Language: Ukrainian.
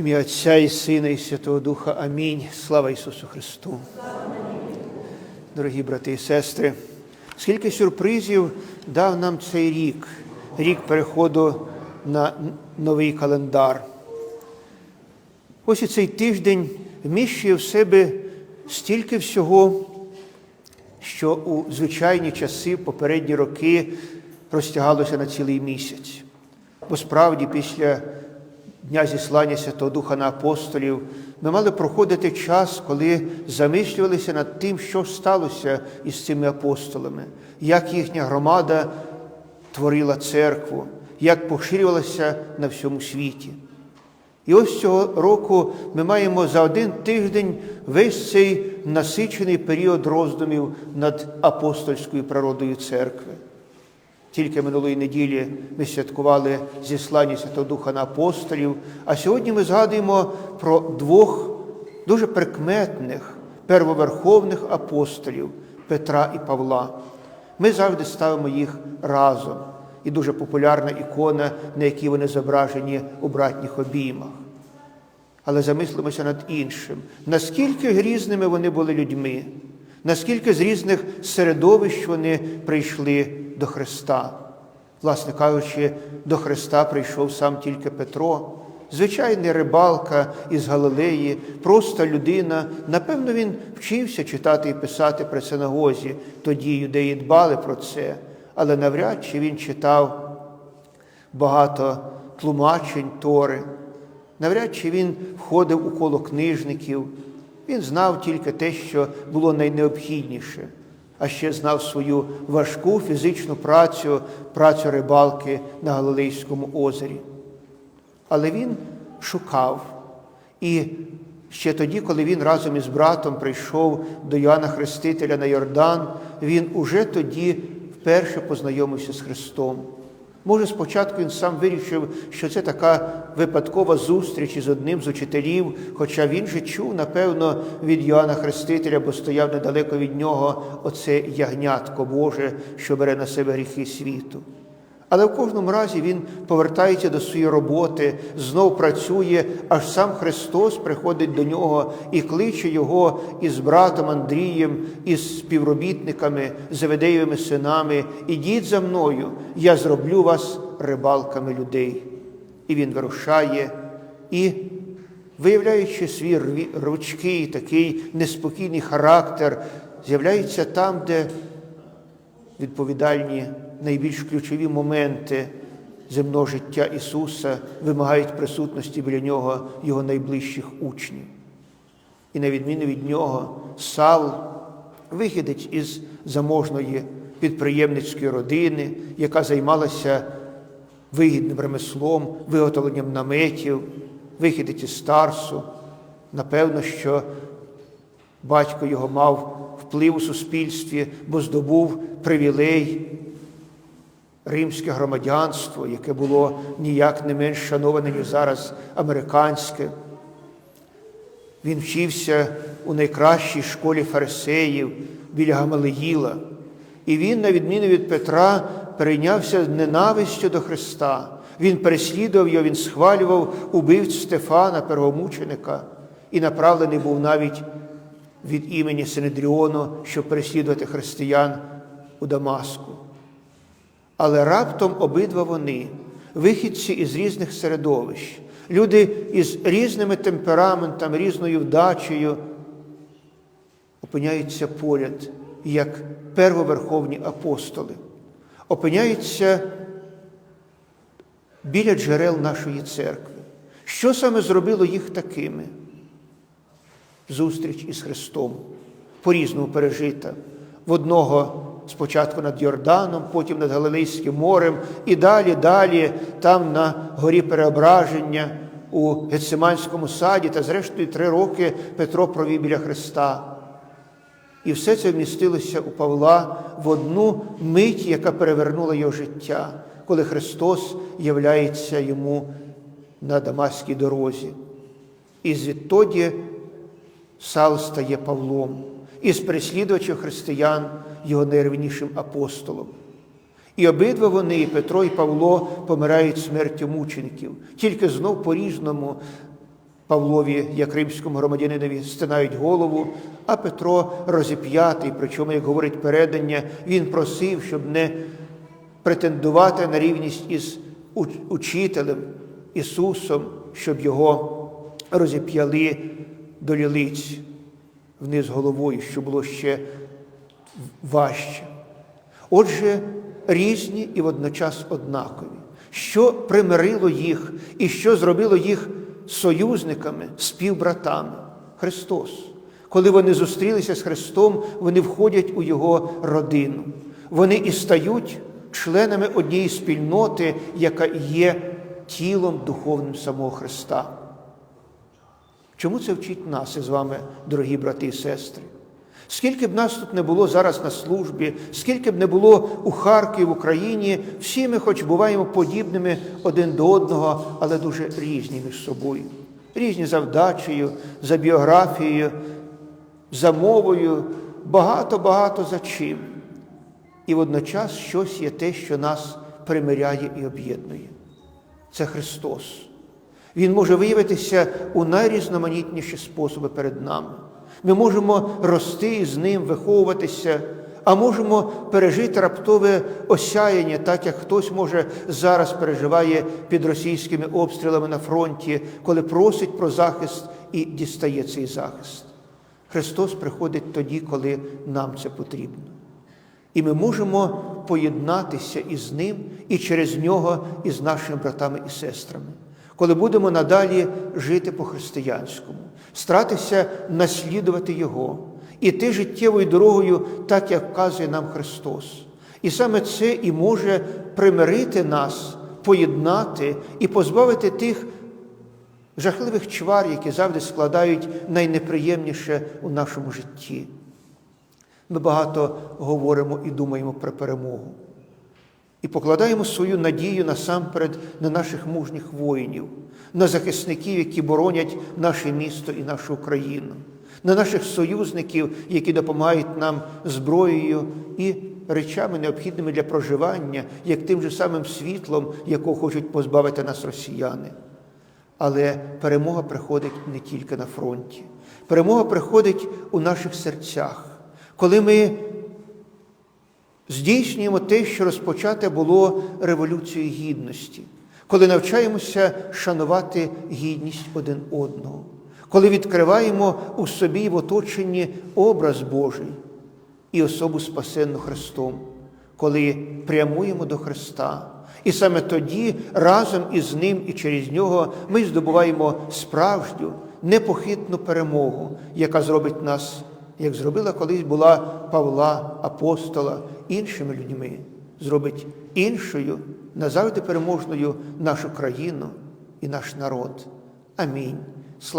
Ім'я Отця і Сина, і Святого Духа. Амінь. Слава Ісусу Христу. Дорогі брати і сестри, скільки сюрпризів дав нам цей рік, рік переходу на новий календар. Ось і цей тиждень вміщує в себе стільки всього, що у звичайні часи, попередні роки розтягалося на цілий місяць. Бо справді, після Дня зіслання Святого Духа на апостолів, ми мали проходити час, коли замислювалися над тим, що сталося із цими апостолами, як їхня громада творила церкву, як поширювалася на всьому світі. І ось цього року ми маємо за один тиждень весь цей насичений період роздумів над апостольською природою церкви. Тільки минулої неділі ми святкували зіслання Святого Духа на апостолів, а сьогодні ми згадуємо про двох дуже прикметних первоверховних апостолів Петра і Павла. Ми завжди ставимо їх разом. І дуже популярна ікона, на якій вони зображені у братніх обіймах. Але замислимося над іншим, наскільки грізними вони були людьми, наскільки з різних середовищ вони прийшли до Христа. Власне кажучи, до Христа прийшов сам тільки Петро, звичайний рибалка із Галилеї, проста людина. Напевно, він вчився читати і писати при синагозі. Тоді юдеї дбали про це, але навряд чи він читав багато тлумачень Тори. Навряд чи він входив у коло книжників, він знав тільки те, що було найнеобхідніше, а ще знав свою важку фізичну працю, працю рибалки на Галилейському озері. Але він шукав. І ще тоді, коли він разом із братом прийшов до Йоанна Хрестителя на Йордан, він уже тоді вперше познайомився з Христом. Може, спочатку він сам вирішив, що це така випадкова зустріч із одним з учителів, хоча він же чув, напевно, від Йоанна Хрестителя, бо стояв недалеко від нього оце ягнятко Боже, що бере на себе гріхи світу. Але в кожному разі він повертається до своєї роботи, знов працює, аж сам Христос приходить до нього і кличе його із братом Андрієм, із співробітниками, Заведеєвими синами. Ідіть за мною, я зроблю вас рибалками людей. І він вирушає і, виявляючи свій ручкий, такий неспокійний характер, з'являється там, де відповідальні найбільш ключові моменти земного життя Ісуса вимагають присутності біля Нього Його найближчих учнів. І на відміну від нього, Сал, вихідець із заможної підприємницької родини, яка займалася вигідним ремеслом, виготовленням наметів, вихідець із Старсу. Напевно, що батько його мав вплив у суспільстві, бо здобув привілей римське громадянство, яке було ніяк не менш шановане, ніж зараз американське. Він вчився у найкращій школі фарисеїв біля Гамалеїла. І він, на відміну від Петра, перейнявся ненавистю до Христа. Він переслідував його, він схвалював убивць Стефана, первомученика, і направлений був навіть від імені Синедріону, щоб переслідувати християн у Дамаску. Але раптом обидва вони, вихідці із різних середовищ, люди із різними темпераментами, різною вдачею, опиняються поряд, як первоверховні апостоли, опиняються біля джерел нашої церкви. Що саме зробило їх такими? Зустріч із Христом, по-різному пережита. В одного спочатку над Йорданом, потім над Галилейським морем, і далі, далі, там на горі Переображення у Гециманському саді, та, зрештою, три роки Петро провів біля Христа. І все це вмістилося у Павла в одну мить, яка перевернула його життя, коли Христос являється йому на Дамаській дорозі. І звідтоді Сал стає Павлом із переслідувачів християн його найревнішим апостолом. І обидва вони, Петро і Павло, помирають смертю мучеників, тільки знов по-різному, Павлові, як римському громадянинові, стинають голову, а Петро розіп'ятий, причому, як говорить передання, він просив, щоб не претендувати на рівність із учителем Ісусом, щоб його розіп'яли до лілиць вниз головою, що було ще важче. Отже, різні і водночас однакові. Що примирило їх і що зробило їх союзниками, співбратами? Христос. Коли вони зустрілися з Христом, вони входять у Його родину. Вони і стають членами однієї спільноти, яка є тілом духовним самого Христа. Чому це вчить нас із вами, дорогі брати і сестри? Скільки б нас тут не було зараз на службі, скільки б не було у Харкові, в Україні, всі ми, хоч буваємо подібними один до одного, але дуже різні між собою, різні за вдачею, за біографією, за мовою, багато-багато за чим. І водночас щось є те, що нас примиряє і об'єднує. Це Христос. Він може виявитися у найрізноманітніші способи перед нами. Ми можемо рости з ним, виховуватися, а можемо пережити раптове осяяння, так як хтось може зараз переживає під російськими обстрілами на фронті, коли просить про захист і дістає цей захист. Христос приходить тоді, коли нам це потрібно. І ми можемо поєднатися із Ним і через Нього із нашими братами і сестрами, коли будемо надалі жити по-християнському, старатися наслідувати Його, іти життєвою дорогою, так як вказує нам Христос. І саме це і може примирити нас, поєднати і позбавити тих жахливих чвар, які завжди складають найнеприємніше у нашому житті. Ми багато говоримо і думаємо про перемогу. І покладаємо свою надію насамперед на наших мужніх воїнів, на захисників, які боронять наше місто і нашу Україну, на наших союзників, які допомагають нам зброєю і речами, необхідними для проживання, як тим же самим світлом, якого хочуть позбавити нас росіяни. Але перемога приходить не тільки на фронті. Перемога приходить у наших серцях, коли ми здійснюємо те, що розпочате було Революцією Гідності, коли навчаємося шанувати гідність один одного, коли відкриваємо у собі в оточенні образ Божий і особу спасенну Христом, коли прямуємо до Христа. І саме тоді разом із Ним і через Нього ми здобуваємо справжню, непохитну перемогу, яка зробить нас, як зробила колись була Павла, апостола, іншими людьми, зробить іншою, назавжди переможною нашу країну і наш народ. Амінь.